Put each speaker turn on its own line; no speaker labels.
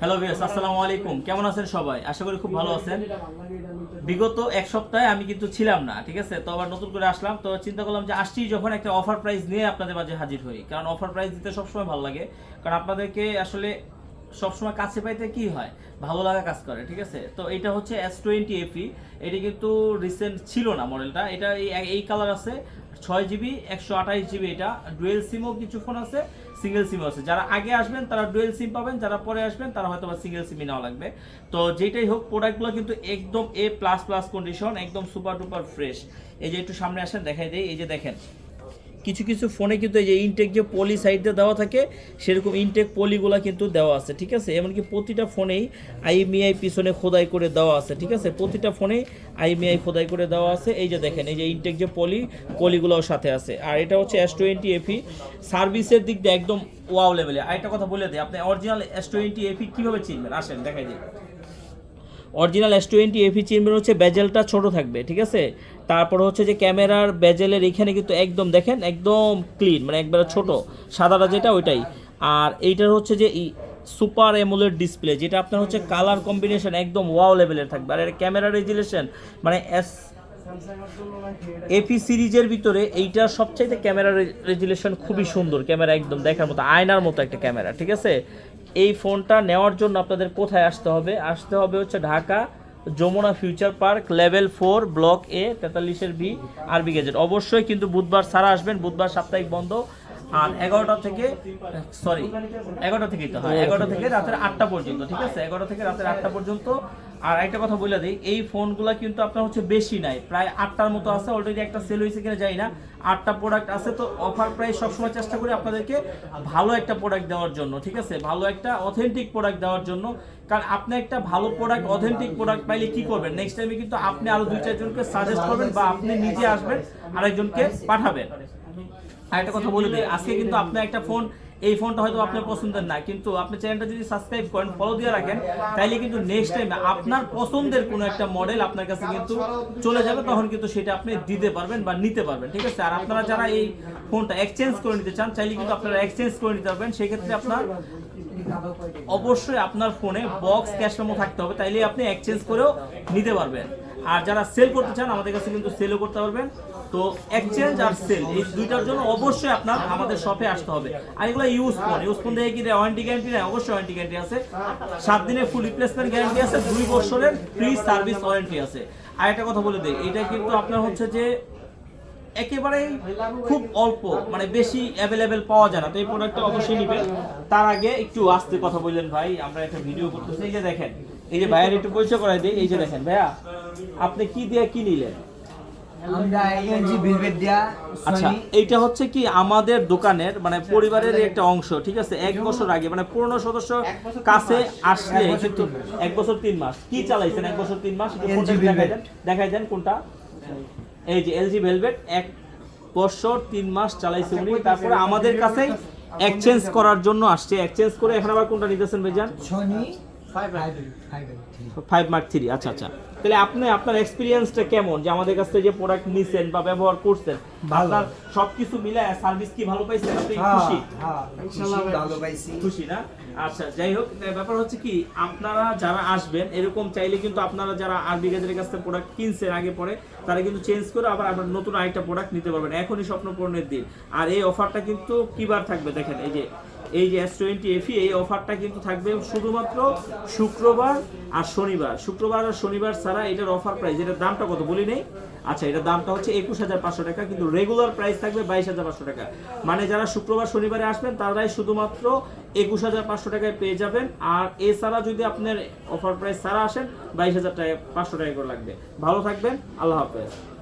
Hello viewers আসসালামু আলাইকুম। কেমন আছেন সবাই? আশা করি খুব ভালো আছেন। বিগত এক সপ্তাহে আমি কিন্তু ছিলাম না, ঠিক আছে? তো আবার নতুন করে আসলাম। তো চিন্তা করলাম যে আসছি যখন একটা অফার প্রাইস নিয়ে আপনাদের মাঝে হাজির হই। কারণ অফার প্রাইস দিতে সবসময় ভালো লাগে। কারণ আপনাদেরকে আসলে সবসময় কাছে পাইতে কি হয়? ভালো লাগা কাজ করে, ঠিক আছে? তো এটা হচ্ছে এস টোয়েন্টি এফি এটি কিন্তু রিসেন্ট ছিল না মডেলটা এটা এই কালার আছে। ছয় জিবি একশো আঠাশ জিবি এটা। ডুয়েল সিমও কিছু ফোন আছে সিঙ্গেল সিমও আছে। যারা আগে আসবেন, তারা ডুয়েল সিম পাবেন, যারা পরে আসবেন, তারা হয়তো বা সিঙ্গেল সিমই নেওয়া লাগবে। তো যেটাই হোক প্রোডাক্টগুলো কিন্তু একদম এ প্লাস প্লাস কন্ডিশন একদম সুপার টুপার ফ্রেশ এই যে একটু সামনে আসেন, দেখাই দিই। এই যে দেখেন কিছু কিছু ফোনে কিন্তু এই যে ইনটেক যে পলি সাইডে দেওয়া থাকে, সেরকম ইনটেক পলিগুলা কিন্তু দেওয়া আছে, ঠিক আছে? এমনকি প্রতিটা ফোনেই আইএমইআই পিছনে খোদাই করে দেওয়া আছে, ঠিক আছে? প্রতিটা ফোনেই আইএমইআই খোদাই করে দেওয়া আছে। এই যে দেখেন, এই যে ইনটেক যে পলি পলিগুলোও সাথে আছে। আর এটা হচ্ছে এস টোয়েন্টি এফি সার্ভিসের দিক দিয়ে একদম ওয়াও লেভেলে আর একটা কথা বলে দিই, আপনি অরিজিনাল এস টোয়েন্টি এফি কীভাবে চিনবেন? আসেন, দেখাই দিই। অরিজিনাল এস টোয়েন্টি এফি চিনবেন হচ্ছে ব্যাজেলটা ছোট থাকবে ঠিক আছে? তারপর হচ্ছে যে ক্যামেরার ব্যাজেলের এখানে কিন্তু একদম দেখেন একদম ক্লিন মানে একবারে ছোট। সাদাটা যেটা ওইটাই। আর এইটার হচ্ছে যে সুপার এমোলেড ডিসপ্লে যেটা আপনার হচ্ছে কালার কম্বিনেশন একদম ওয়াও লেভেলের থাকবে। আর এর ক্যামেরা রেজুলেশন মানে এস এপি সিরিজের ভিতরে এইটা সবচাইতে ক্যামেরা রেজুলেশন খুবই সুন্দর, ক্যামেরা একদম দেখার মতো, আয়নার মতো একটা ক্যামেরা, ঠিক আছে? এই ফোনটা নেওয়ার জন্য আপনাদের কোথায় আসতে হবে? আসতে হবে হচ্ছে Dhaka Jamuna future park, level four, block A, তেতাল্লিশের B, আরবি গেজেট অবশ্যই কিন্তু বুধবার সারা আসবেন, বুধবার সাপ্তাহিক বন্ধ। আর এগারোটা থেকে সরি এগারোটা থেকেই তো হয় এগারোটা থেকে। রাতের আটটা পর্যন্ত ঠিক আছে? এগারোটা থেকে রাতের আটটা পর্যন্ত। আর একটা কথা বলে দিই এই ফোনগুলো কিন্তু আপনার হচ্ছে বেশি নাই প্রায় আটটার মতো আছে অলরেডি একটা সেল হয়েছে কিনা যাই না। আটটা প্রোডাক্ট আছে তো অফার প্রায় সবসময় চেষ্টা করি আপনাদেরকে ভালো একটা প্রোডাক্ট দেওয়ার জন্য ঠিক আছে? ভালো একটা অথেন্টিক প্রোডাক্ট দেওয়ার জন্য। কারণ আপনি একটা ভালো প্রোডাক্ট অথেন্টিক প্রোডাক্ট পাইলে কি করবেন? নেক্সট টাইমে কিন্তু আপনি আরও দুই চারজনকে সাজেস্ট করবেন বা আপনি নিজে আসবেন আরেকজনকে পাঠাবেন। আর একটা কথা বলে দিই, আজকে কিন্তু আপনার একটা ফোন এই ফোনটা হয়তো আপনার পছন্দের না, কিন্তু আপনি চ্যানেলটা যদি সাবস্ক্রাইব করেন ফলো দিয়ে রাখেন, তাইলে কিন্তু নেক্সট টাইম আপনার পছন্দের কোনো একটা মডেল আপনার কাছে কিন্তু চলে যাবে, তখন কিন্তু সেটা আপনি দিতে পারবেন বা নিতে পারবেন, ঠিক আছে? আর আপনারা যারা এই ফোনটা এক্সচেঞ্জ করে নিতে চান, চাইলে কিন্তু আপনারা এক্সচেঞ্জ করে নিতে পারবেন, সেক্ষেত্রে আপনার অবশ্যই আপনার ফোনে বক্স ক্যাশ মেমো থাকতে হবে তাইলে আপনি এক্সচেঞ্জ করেও নিতে পারবেন। আর যারা সেল করতে চান, আমাদের কাছে কিন্তু সেলও করতে পারবেন। তো এক্সচেঞ্জ আর সেল এই দুইটার জন্য অবশ্যই আপনার আমাদের শপে আসতে হবে। আর এগুলো ইউজ ফোন ইউজ ফোন কি ওয়ারেন্টি গ্যারান্টি নেই? অবশ্যই ওয়ারেন্টি গ্যারান্টি আছে। সাত দিনের ফুল রিপ্লেসমেন্ট গ্যারান্টি আছে, দুই বছরের ফ্রি সার্ভিস ওয়ারেন্টি আছে। আর একটা কথা বলে দিই, এটা কিন্তু আপনার হচ্ছে যে একেবারেই খুব অল্প মানে বেশি অ্যাভেলেবেল পাওয়া যায় না। তো এই প্রোডাক্টটা অবশ্যই নিবেন। তার আগে একটু আসতে কথা বললেন ভাই, আমরা একটা ভিডিও করতেছি। এই যে দেখেন, এই যে ভাইয়ের একটু পরিচয় করাই দিই। এই যে দেখেন ভাইয়া, আপনি কি দিয়ে কি নিলেন
আমরা এনজি বিলবেট দিয়া
আচ্ছা এইটা হচ্ছে কি আমাদের দোকানের মানে পরিবারের একটা অংশ ঠিক আছে? এক বছর আগে মানে পুরনো সদস্য কাছে আসলে কিন্তু এক বছর তিন মাস। কি চালাইছেন এক বছর তিন মাস? দেখাই দেন দেখাই দেন কোনটা। এই যে এলজি ভেলভেট এক বছর তিন মাস চালাইছে উনি। তারপরে আমাদের কাছেই এক্সচেঞ্জ করার জন্য আসছে। এক্সচেঞ্জ করে এখন আবার কোনটা নিতেছেন ভাইজান? ফাইভ মার্ক থ্রি আচ্ছা আচ্ছা। তাহলে আপনি আপনার এক্সপিরিয়েন্সটা কেমন? যে আমাদের কাছ থেকে যে প্রোডাক্ট নিছেন বা ব্যবহার করছেন। আপনার সবকিছু মিলায় সার্ভিস কি ভালো পাইছেন? আপনি
হ্যাঁ
খুশি?
হ্যাঁ ভালো পাইছি।
খুশি না? আচ্ছা যাই হোক ব্যাপার হচ্ছে কি আপনারা যারা আসবেন এরকম চাইলে কিন্তু আপনারা যারা আরবি গাজের কাছ থেকে প্রোডাক্ট কিনছেন আগে পরে তারা কিন্তু চেঞ্জ করে আবার আপনার নতুন আরেকটা প্রোডাক্ট নিতে পারবেন। এখনই স্বপ্ন পূরণের দিন। আর এই অফারটা কিন্তু কিবার থাকবে? দেখেন এই যে এই যে এস টোয়েন্টি এফি এই অফারটা কিন্তু থাকবে শুধুমাত্র শুক্রবার আর শনিবার। শুক্রবার আর শনিবার ছাড়া এটার অফার প্রাইস এটার দামটা কত বলি নেই? আচ্ছা এটার দামটা হচ্ছে একুশ হাজার পাঁচশো টাকা, কিন্তু রেগুলার প্রাইস থাকবে বাইশ হাজার পাঁচশো টাকা। মানে যারা শুক্রবার, শনিবারে আসবেন, তারাই শুধুমাত্র একুশ হাজার পাঁচশো টাকায় পেয়ে যাবেন। আর এছাড়া যদি আপনার অফার প্রাইস ছাড়া আসেন, বাইশ হাজার টাকা, পাঁচশো টাকা করে লাগবে। ভালো থাকবেন, আল্লাহ হাফেজ।